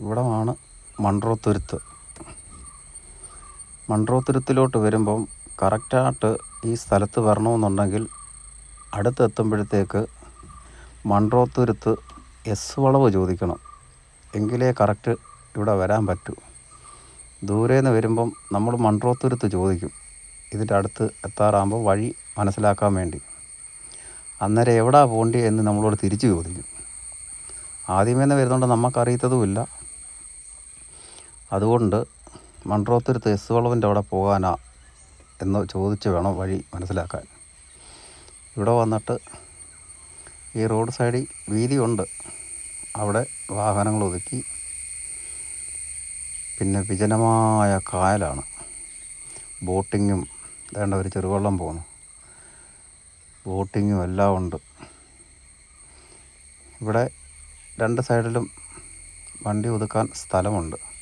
ഇവിടമാണ് മൺട്രോത്തുരുത്ത് മൺട്രോത്തുരുത്തിലോട്ട് വരുമ്പം കറക്റ്റായിട്ട് ഈ സ്ഥലത്ത് വരണമെന്നുണ്ടെങ്കിൽ അടുത്തെത്തുമ്പോഴത്തേക്ക് മൺട്രോത്തുരുത്ത് എസ് വളവ് ചോദിക്കണം. എങ്കിലേ കറക്റ്റ് ഇവിടെ വരാൻ പറ്റൂ. ദൂരെ നിന്ന് വരുമ്പം നമ്മൾ മൺട്രോത്തുരുത്ത് ചോദിക്കും. ഇതിന്റെ അടുത്ത് എത്താറാകുമ്പോൾ വഴി മനസ്സിലാക്കാൻ വേണ്ടി. അന്നേരം എവിടെ പോണ്ടി എന്ന് നമ്മളോട് തിരിച്ചു ചോദിക്കും. ആദ്യമേന്ന് വരുന്നതുകൊണ്ട് നമുക്കറിയത്തതുമില്ല അതുകൊണ്ട് മൺട്രോത്തുരുത്ത് എസ് വളവിന്റെ അവിടെ പോകാനാ എന്ന് ചോദിച്ച് വേണം വഴി മനസ്സിലാക്കാൻ. ഇവിടെ വന്നിട്ട് ഈ റോഡ് സൈഡിൽ വീതിയുണ്ട്. അവിടെ വാഹനങ്ങൾ ഒതുക്കി. പിന്നെ വിജനമായ കായലാണ്. ബോട്ടിങ്ങും വേണ്ട ഒരു ചെറുവള്ളം പോകുന്നു ബോട്ടിങ്ങും എല്ലാം ഉണ്ട്. ഇവിടെ രണ്ട് സൈഡിലും വണ്ടി ഒതുക്കാൻ സ്ഥലമുണ്ട്.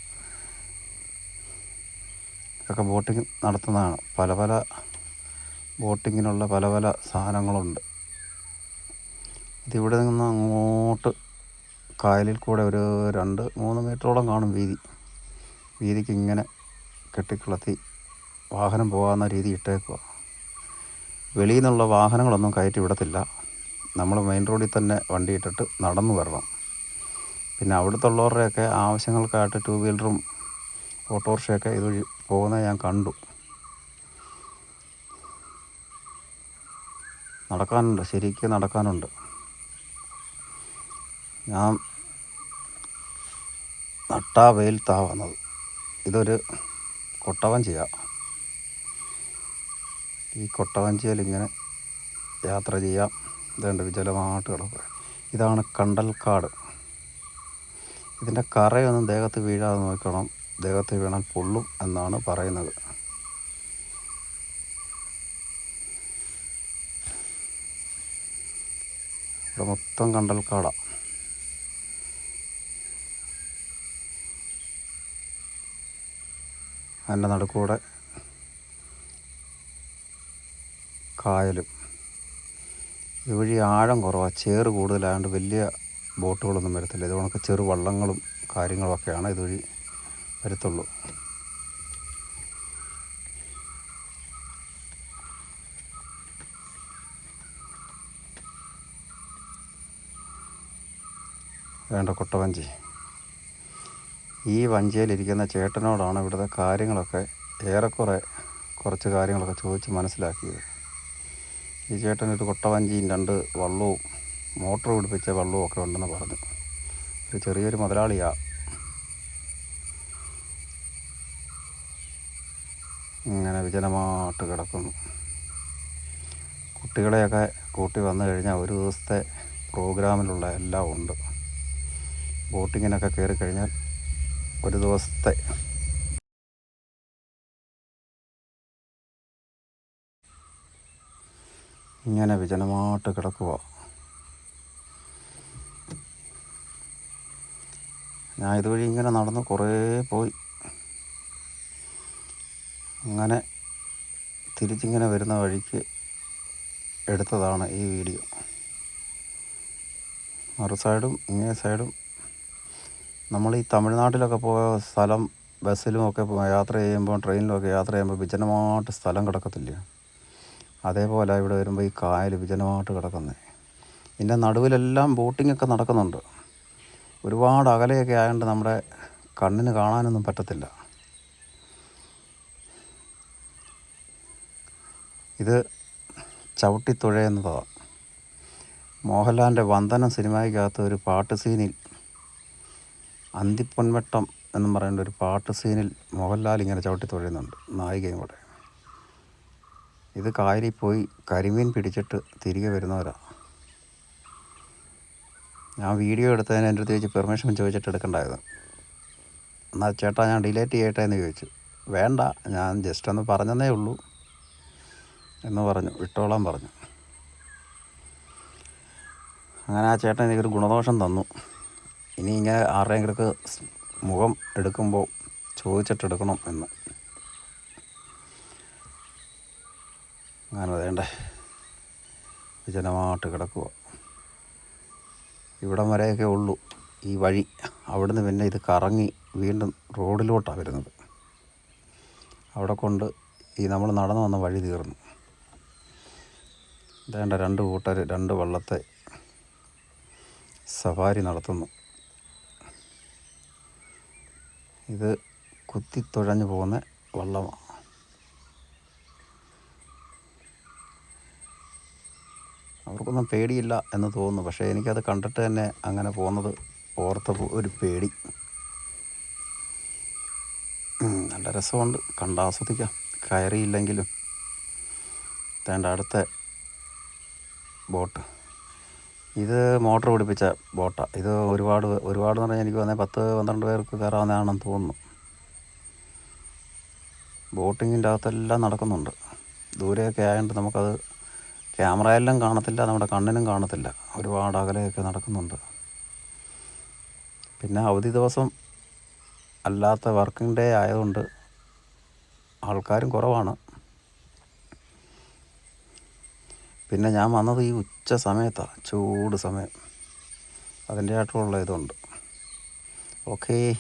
ഇതൊക്കെ ബോട്ടിങ് നടത്തുന്നതാണ്. പല പല ബോട്ടിങ്ങിനുള്ള പല പല സാധനങ്ങളുണ്ട്. ഇതിവിടെ നിന്ന് അങ്ങോട്ട് കായലിൽ കൂടെ ഒരു രണ്ട് മൂന്ന് മീറ്ററോളം കാണും വീതി. വീതിക്ക് ഇങ്ങനെ കെട്ടിക്കിളത്തി വാഹനം പോകാവുന്ന രീതി ഇട്ടേക്കുക. വെളിയിൽ നിന്നുള്ള വാഹനങ്ങളൊന്നും കയറ്റി വിടത്തില്ല. നമ്മൾ മെയിൻ റോഡിൽ തന്നെ വണ്ടി ഇട്ടിട്ട് നടന്നു വരണം. പിന്നെ അവിടുത്തെ ഉള്ളവരുടെയൊക്കെ ആവശ്യങ്ങൾക്കായിട്ട് ടൂ വീലറും ഓട്ടോറിക്ഷയൊക്കെ ഇതുവഴി പോകുന്നത് ഞാൻ കണ്ടു. നടക്കാനുണ്ട് ശരിക്കും നടക്കാനുണ്ട്. ഞാൻ നട്ടാ വെയിലത്താ വന്നത്. ഇതൊരു കൊട്ടവഞ്ചിയ. ഈ കൊട്ടവഞ്ചിയിൽ ഇങ്ങനെ യാത്ര ചെയ്യാം. ഇതുണ്ട് വിജലമായിട്ട് കിടക്കുക ഇതാണ് കണ്ടൽക്കാട്. ഇതിന്റെ കറയൊന്നും ദേഹത്ത് വീഴാതെ നോക്കണം. ദേഹത്ത് വീണാൽ പൊള്ളും എന്നാണ് പറയുന്നത്. ഇവിടെ മൊത്തം കണ്ടൽക്കാടാണ് അതിന്റെ നടുക്കൂടെ കായലും. ഇതുവഴി ആഴം കുറവാണ് ചേറ് കൂടുതലായതുകൊണ്ട് വലിയ ബോട്ടുകളൊന്നും വരത്തില്ല. ഇത് കണക്ക് ചെറു വള്ളങ്ങളും കാര്യങ്ങളൊക്കെയാണ് ഇതുവഴി വരത്തുള്ളൂ. വേണ്ട കൊട്ടവഞ്ചി ഈ വഞ്ചിയിലിരിക്കുന്ന ചേട്ടനോടാണ് ഇവിടുത്തെ കാര്യങ്ങളൊക്കെ ഏറെക്കുറെ കുറച്ച് കാര്യങ്ങളൊക്കെ ചോദിച്ച് മനസ്സിലാക്കിയത്. ഈ ചേട്ടൻ ഒരു കൊട്ടവഞ്ചിയും രണ്ട് വള്ളവും മോട്ടോർ പിടിപ്പിച്ച വള്ളവും ഒക്കെ ഉണ്ടെന്ന് പറഞ്ഞു. ഒരു ചെറിയൊരു മുതലാളിയാ ഇങ്ങനെ വിജനമായിട്ട് കിടക്കുന്നു. കുട്ടികളെയൊക്കെ കൂട്ടി വന്നു കഴിഞ്ഞാൽ ഒരു ദിവസത്തെ പ്രോഗ്രാമിലുള്ള എല്ലാം ഉണ്ട്. ബോട്ടിങ്ങിനൊക്കെ കയറി കഴിഞ്ഞാൽ ഒരു ദിവസത്തെ ഇങ്ങനെ വിജനമായിട്ട് കിടക്കുക ഞാൻ ഇതുവഴി ഇങ്ങനെ നടന്ന് കുറേ പോയി. അങ്ങനെ തിരിച്ചിങ്ങനെ വരുന്ന വഴിക്ക് എടുത്തതാണ് ഈ വീഡിയോ. മറു സൈഡും ഇങ്ങേ സൈഡും നമ്മൾ ഈ തമിഴ്നാട്ടിലൊക്കെ പോയ സ്ഥലം ബസ്സിലും ഒക്കെ യാത്ര ചെയ്യുമ്പോൾ ട്രെയിനിലൊക്കെ യാത്ര ചെയ്യുമ്പോൾ വിജനമായിട്ട് സ്ഥലം കിടക്കത്തില്ല. അതേപോലെ ഇവിടെ വരുമ്പോൾ ഈ കായൽ വിജനമായിട്ട് കിടക്കുന്നത് ഇതിന്റെ നടുവിലെല്ലാം ബോട്ടിംഗ് ഒക്കെ നടക്കുന്നുണ്ട്. ഒരുപാട് അകലെയൊക്കെ ആയതുകൊണ്ട് നമ്മുടെ കണ്ണിന് കാണാനൊന്നും പറ്റത്തില്ല. ഇത് ചവിട്ടിത്തുഴ എന്നതാണ് മോഹൻലാലിന്റെ വന്ദനം സിനിമയ്ക്കകത്ത് ഒരു പാട്ട് സീനിൽ അന്തിപ്പൊൻവട്ടം എന്നും പറയേണ്ട ഒരു പാട്ട് സീനിൽ മോഹൻലാൽ ഇങ്ങനെ ചവിട്ടി തുഴയുന്നുണ്ട് നായികയും കൂടെ. ഇത് കായലിൽ പോയി കരിമീൻ പിടിച്ചിട്ട് തിരികെ വരുന്നവരാണ് ഞാൻ വീഡിയോ എടുത്തതിന് എന്റെ അടുത്ത് ചോദിച്ച് പെർമിഷൻ ചോദിച്ചിട്ട് എടുക്കണ്ടായത് എന്നാൽ ചേട്ടാ ഞാൻ ഡിലേറ്റ് ചെയ്യട്ടെ എന്ന് ചോദിച്ചു. വേണ്ട ഞാൻ ജസ്റ്റ് ഒന്ന് പറഞ്ഞതേ ഉള്ളൂ. എന്ന് പറഞ്ഞു വിട്ടോളാൻ പറഞ്ഞു. അങ്ങനെ ആ ചേട്ടൻ എനിക്കൊരു ഗുണദോഷം തന്നു. ഇനി ഇങ്ങനെ ആരുടെയെങ്കിലും മുഖം എടുക്കുമ്പോൾ ചോദിച്ചിട്ടെടുക്കണം എന്ന്. അങ്ങനെ അതേണ്ടേ വിജനമായിട്ട് കിടക്കുക ഇവിടം വരെയൊക്കെ ഉള്ളൂ. ഈ വഴി അവിടുന്ന് പിന്നെ ഇത് കറങ്ങി വീണ്ടും റോഡിലോട്ടാണ് വരുന്നത്. അവിടെ കൊണ്ട് ഈ നമ്മൾ നടന്നു വന്ന വഴി തീർന്നു. വേണ്ട രണ്ട് കൂട്ടർ രണ്ട് വള്ളത്തെ സവാരി നടത്തുന്നു. ഇത് കുത്തിത്തുഴഞ്ഞു പോകുന്ന വള്ളമാണ് അവർക്കൊന്നും പേടിയില്ല എന്ന് തോന്നുന്നു. പക്ഷേ എനിക്കത് കണ്ടിട്ട് തന്നെ അങ്ങനെ പോകുന്നത് ഓർത്തപ്പോൾ ഒരു പേടി. നല്ല രസമുണ്ട്. കണ്ടാസ്വദിക്കാം. കയറിയില്ലെങ്കിലും. തേണ്ട അടുത്ത ബോട്ട്. ഇത് മോട്ടർ പിടിപ്പിച്ച ബോട്ടാണ് ഇത് ഒരുപാട് ഒരുപാട് എന്ന് പറഞ്ഞാൽ എനിക്ക് വന്നാൽ പത്ത് പന്ത്രണ്ട് പേർക്ക് കയറാവുന്നതാണെന്ന് തോന്നുന്നു. ബോട്ടിങ്ങിന്റെ അകത്തെല്ലാം നടക്കുന്നുണ്ട്. ദൂരെയൊക്കെ ആയതുകൊണ്ട് നമുക്കത് ക്യാമറയെല്ലാം കാണത്തില്ല നമ്മുടെ കണ്ണിനും കാണത്തില്ല. ഒരുപാട് അകലെയൊക്കെ നടക്കുന്നുണ്ട്. പിന്നെ അവധി ദിവസം അല്ലാത്ത വർക്കിംഗ് ഡേ ആയതുകൊണ്ട് ആൾക്കാരും കുറവാണ്. പിന്നെ ഞാൻ വന്നത് ഈ ഉച്ച സമയത്താണ് ചൂട് സമയം. അതിന്റെ ആയിട്ടുള്ള ഇതുണ്ട്. ഓക്കേ